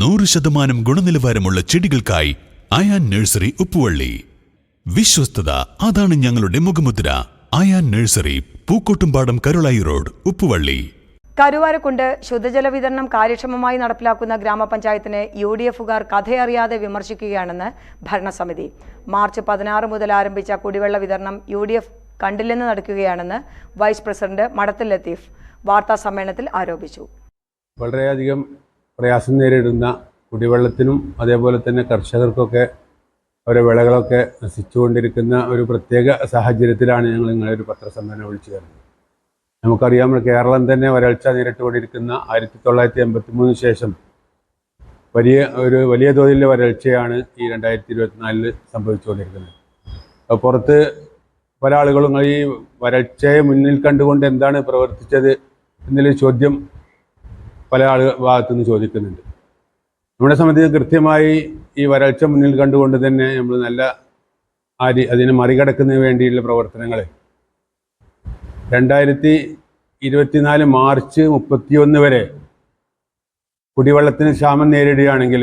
നൂറ് ശതമാനം ഗുണനിലവാരമുള്ള ചെടികൾക്കായി അയാൻ നഴ്സറി ഉപ്പുവള്ളി. വിശ്വസ്തത അതാണ് ഞങ്ങളുടെ മുഖമുദ്ര. Ayan nursery Pookkottumpadam Karulai road Uppuvally. Karuvarakundu ശുദ്ധജല വിതരണം കാര്യക്ഷമമായി നടപ്പിലാക്കുന്ന ഗ്രാമപഞ്ചായത്തിനെ യു ഡി എഫുകാർ കഥയറിയാതെ വിമർശിക്കുകയാണെന്ന് ഭരണസമിതി. മാർച്ച് പതിനാറ് മുതൽ ആരംഭിച്ച കുടിവെള്ള വിതരണം യു ഡി എഫ് കണ്ടില്ലെന്ന് നടക്കുകയാണെന്ന് വൈസ് പ്രസിഡന്റ് മടത്തിൽ ലത്തീഫ് വാർത്താ സമ്മേളനത്തിൽ ആരോപിച്ചു. വളരെയധികം പ്രയാസം നേരിടുന്ന കുടിവെള്ളത്തിനും അതേപോലെ തന്നെ കർഷകർക്കൊക്കെ അവരെ വിളകളൊക്കെ നശിച്ചുകൊണ്ടിരിക്കുന്ന ഒരു പ്രത്യേക സാഹചര്യത്തിലാണ് ഞങ്ങൾ നിങ്ങളെ ഒരു പത്രസമ്മേളനം വിളിച്ചു തരുന്നത് നമുക്കറിയാം കേരളം തന്നെ വരൾച്ച നേരിട്ടുകൊണ്ടിരിക്കുന്ന ആയിരത്തി തൊള്ളായിരത്തി എൺപത്തി മൂന്ന് ശേഷം വലിയ ഒരു വലിയ തോതിലുള്ള വരൾച്ചയാണ് ഈ രണ്ടായിരത്തി ഇരുപത്തിനാലിൽ സംഭവിച്ചുകൊണ്ടിരിക്കുന്നത് പുറത്ത് പല ആളുകളും ഈ വരൾച്ചയെ മുന്നിൽ കണ്ടുകൊണ്ട് എന്താണ് പ്രവർത്തിച്ചത് എന്നൊരു ചോദ്യം പല ആളുകൾ ഭാഗത്തുനിന്ന് ചോദിക്കുന്നുണ്ട്. നമ്മുടെ സംബന്ധിച്ച് കൃത്യമായി ഈ വരൾച്ച മുന്നിൽ കണ്ടുകൊണ്ട് തന്നെ നമ്മൾ നല്ല ആ അതിനെ മറികടക്കുന്നതിന് വേണ്ടിയുള്ള പ്രവർത്തനങ്ങൾ രണ്ടായിരത്തി ഇരുപത്തിനാല് മാർച്ച് മുപ്പത്തിയൊന്ന് വരെ കുടിവെള്ളത്തിന് ക്ഷാമം നേരിടുകയാണെങ്കിൽ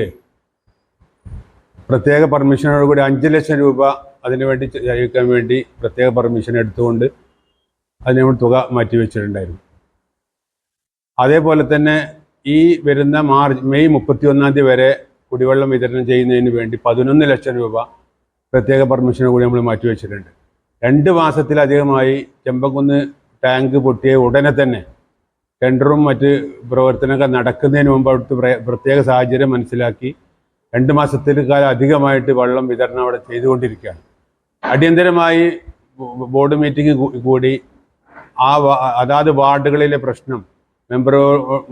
പ്രത്യേക പെർമിഷനോടുകൂടി അഞ്ച് ലക്ഷം രൂപ അതിനു വേണ്ടി ചെലവഴിക്കാൻ വേണ്ടി പ്രത്യേക പെർമിഷൻ എടുത്തുകൊണ്ട് അതിന് തുക മാറ്റിവെച്ചിട്ടുണ്ടായിരുന്നു. അതേപോലെ തന്നെ ഈ വരുന്ന മാർച്ച് മെയ് മുപ്പത്തി ഒന്നാം തീയതി വരെ കുടിവെള്ളം വിതരണം ചെയ്യുന്നതിന് വേണ്ടി പതിനൊന്ന് ലക്ഷം രൂപ പ്രത്യേക പെർമിഷന് കൂടി നമ്മൾ മാറ്റിവെച്ചിട്ടുണ്ട് രണ്ട് മാസത്തിലധികമായി ചെമ്പക്കുന്ന് ടാങ്ക് പൊട്ടിയ ഉടനെ തന്നെ ടെൻഡറും മറ്റ് പ്രവർത്തനമൊക്കെ നടക്കുന്നതിന് മുമ്പ് അവിടുത്തെ പ്രത്യേക സാഹചര്യം മനസ്സിലാക്കി രണ്ട് മാസത്തിലേക്കാൾ അധികമായിട്ട് വെള്ളം വിതരണം അവിടെ ചെയ്തുകൊണ്ടിരിക്കുകയാണ്. അടിയന്തരമായി ബോർഡ് മീറ്റിംഗ് കൂടി ആ അതാത് വാർഡുകളിലെ പ്രശ്നം മെമ്പറോ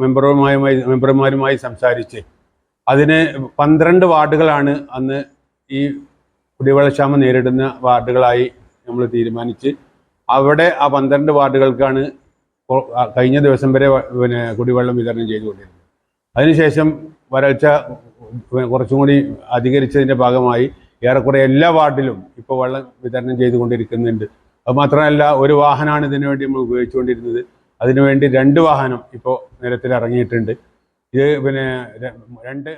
മെമ്പറുമായി മെമ്പർമാരുമായി സംസാരിച്ച് അതിന് പന്ത്രണ്ട് വാർഡുകളാണ് അന്ന് ഈ കുടിവെള്ളക്ഷാമം നേരിടുന്ന വാർഡുകളായി നമ്മൾ തീരുമാനിച്ച് അവിടെ ആ പന്ത്രണ്ട് വാർഡുകൾക്കാണ് കഴിഞ്ഞ ദിവസം വരെ പിന്നെ കുടിവെള്ളം വിതരണം ചെയ്തുകൊണ്ടിരുന്നത്. അതിനുശേഷം വരൾച്ച കുറച്ചും കൂടി അധികരിച്ചതിന്റെ ഭാഗമായി ഏറെക്കുറെ എല്ലാ വാർഡിലും ഇപ്പോൾ വെള്ളം വിതരണം ചെയ്തുകൊണ്ടിരിക്കുന്നുണ്ട്. അത് മാത്രമല്ല ഒരു വാഹനമാണ് ഇതിനുവേണ്ടി നമ്മൾ ഉപയോഗിച്ചുകൊണ്ടിരുന്നത്. അതിനുവേണ്ടി രണ്ട് വാഹനം ഇപ്പോൾ നിരത്തിൽ ഇറങ്ങിയിട്ടുണ്ട്. ഇത് പിന്നെ രണ്ട്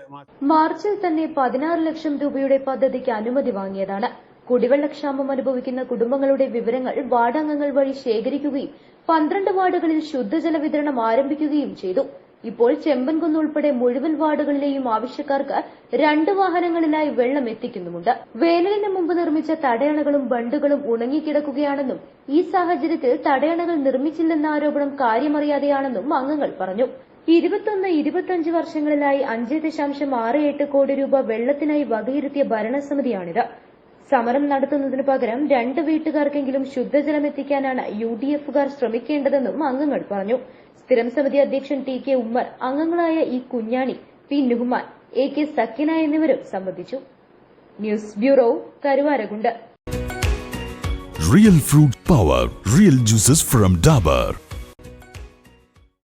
മാർച്ചിൽ തന്നെ പതിനാറ് ലക്ഷം രൂപയുടെ പദ്ധതിക്ക് അനുമതി വാങ്ങിയതാണ്. കുടിവെള്ളക്ഷാമം അനുഭവിക്കുന്ന കുടുംബങ്ങളുടെ വിവരങ്ങൾ വാർഡംഗങ്ങൾ വഴി ശേഖരിക്കുകയും പന്ത്രണ്ട് വാർഡുകളിൽ ശുദ്ധജല വിതരണം ആരംഭിക്കുകയും ചെയ്തു. ഇപ്പോൾ ചെമ്പൻകുന്ന് ഉൾപ്പെടെ മുഴുവൻ വാർഡുകളിലെയും ആവശ്യക്കാർക്ക് രണ്ട് വാഹനങ്ങളിലായി വെള്ളം എത്തിക്കുന്നുമുണ്ട്. വേനലിന് മുമ്പ് നിർമ്മിച്ച തടയണകളും ബണ്ടുകളും ഉണങ്ങിക്കിടക്കുകയാണെന്നും ഈ സാഹചര്യത്തിൽ തടയണകൾ നിർമ്മിച്ചില്ലെന്ന ആരോപണം കാര്യമറിയാതെയാണെന്നും അംഗങ്ങൾ പറഞ്ഞു. ഇരുപത്തൊന്ന് ഇരുപത്തഞ്ച് വർഷങ്ങളിലായി അഞ്ച് ദശാംശം ആറ് എട്ട് കോടി രൂപ വെള്ളത്തിനായി വകയിരുത്തിയ ഭരണസമിതിയാണിത്. സമരം നടത്തുന്നതിനു പകരം രണ്ട് വീട്ടുകാർക്കെങ്കിലും ശുദ്ധജലം എത്തിക്കാനാണ് യു ഡി എഫുകാർ ശ്രമിക്കേണ്ടതെന്നും അംഗങ്ങൾ പറഞ്ഞു. സ്ഥിരം സമിതി അധ്യക്ഷൻ ടി കെ ഉമ്മർ അംഗങ്ങളായ E Kunjani P Nuhman A K Sakkina എന്നിവരും സംബന്ധിച്ചു. News bureau Karuvarakund. Real fruit power real juices from Dabur